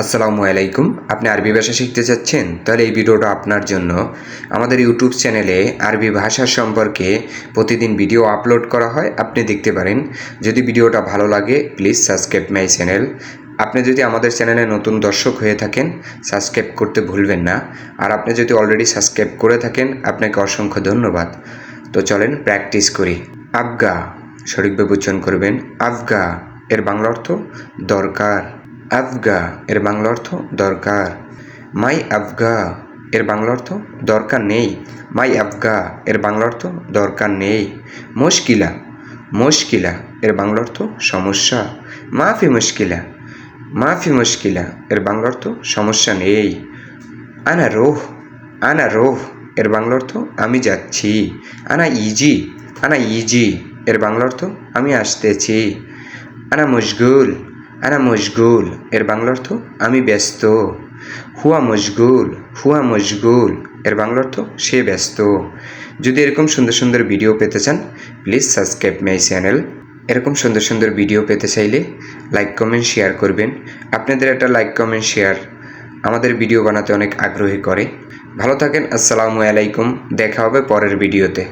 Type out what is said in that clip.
আসসালামু আলাইকুম। আপনি আরবি ভাষা শিখতে চাচ্ছেন? তাহলে এই ভিডিওটা আপনার জন্য। আমাদের ইউটিউব চ্যানেলে আরবি ভাষা সম্পর্কে প্রতিদিন ভিডিও আপলোড করা হয়, আপনি দেখতে পারেন। যদি ভিডিওটা ভালো লাগে প্লিজ সাবস্ক্রাইব মাই চ্যানেল আপনি যদি আমাদের চ্যানেলে নতুন দর্শক হয়ে থাকেন সাবস্ক্রাইব করতে ভুলবেন না। আর আপনি যদি অলরেডি সাবস্ক্রাইব করে থাকেন, আপনাকে অসংখ্য ধন্যবাদ। তো চলেন প্র্যাকটিস করি। আবগা সঠিকভাবে উচ্চারণ করবেন। আফগা, এর বাংলা অর্থ দরকার। আফগা এর বাংলা অর্থ দরকার। মাই আফগা এর বাংলা অর্থ দরকার নেই। মাই আফগা এর বাংলা অর্থ দরকার নেই। মুশকিলা মুশকিলা এর বাংলা অর্থ সমস্যা। মাফি মুশকিলা মাফি মুশকিলা এর বাংলা অর্থ সমস্যা নেই। আনা রোহ আনা রোহ এর বাংলা অর্থ আমি যাচ্ছি। আনা ইজি আনা ইজি এর বাংলা অর্থ আমি আসতেছি। আনা মশগুল আনা মশগুল, এর বাংলা অর্থ আমি ব্যস্ত। হুয়া মশগুল হুয়া মশগুল, এর বাংলা অর্থ সে ব্যস্ত। যদি এরকম সুন্দর সুন্দর ভিডিও পেতে চান প্লিজ সাবস্ক্রাইব মাই চ্যানেল এরকম সুন্দর সুন্দর ভিডিও পেতে চাইলে লাইক কমেন্ট শেয়ার করবেন। আপনাদের একটা লাইক কমেন্ট শেয়ার আমাদের ভিডিও বানাতে অনেক আগ্রহী করে। ভালো থাকেন, আসসালামু আলাইকুম, দেখা হবে পরের ভিডিওতে।